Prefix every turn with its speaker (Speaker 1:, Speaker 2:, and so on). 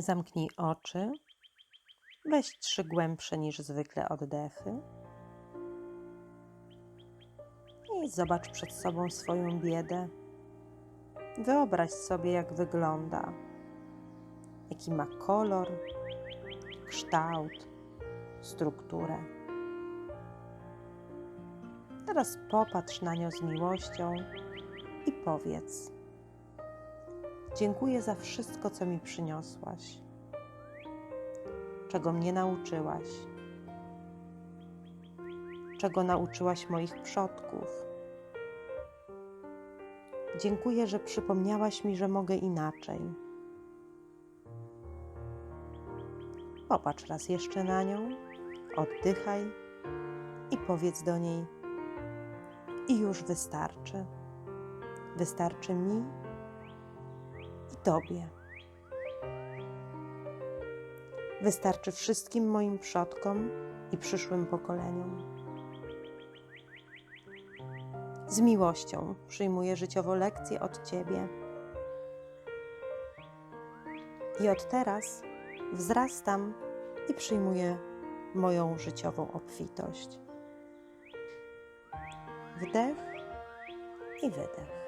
Speaker 1: Zamknij oczy. Weź trzy głębsze niż zwykle oddechy. I zobacz przed sobą swoją biedę. Wyobraź sobie, jak wygląda, jaki ma kolor, kształt, strukturę. Teraz popatrz na nią z miłością i powiedz: Dziękuję za wszystko, co mi przyniosłaś, czego mnie nauczyłaś, czego nauczyłaś moich przodków. Dziękuję, że przypomniałaś mi, że mogę inaczej. Popatrz raz jeszcze na nią, oddychaj i powiedz do niej: I już wystarczy. Wystarczy mi i Tobie. Wystarczy wszystkim moim przodkom i przyszłym pokoleniom. Z miłością przyjmuję życiowo lekcję od Ciebie. I od teraz wzrastam i przyjmuję moją życiową obfitość. Wdech i wydech.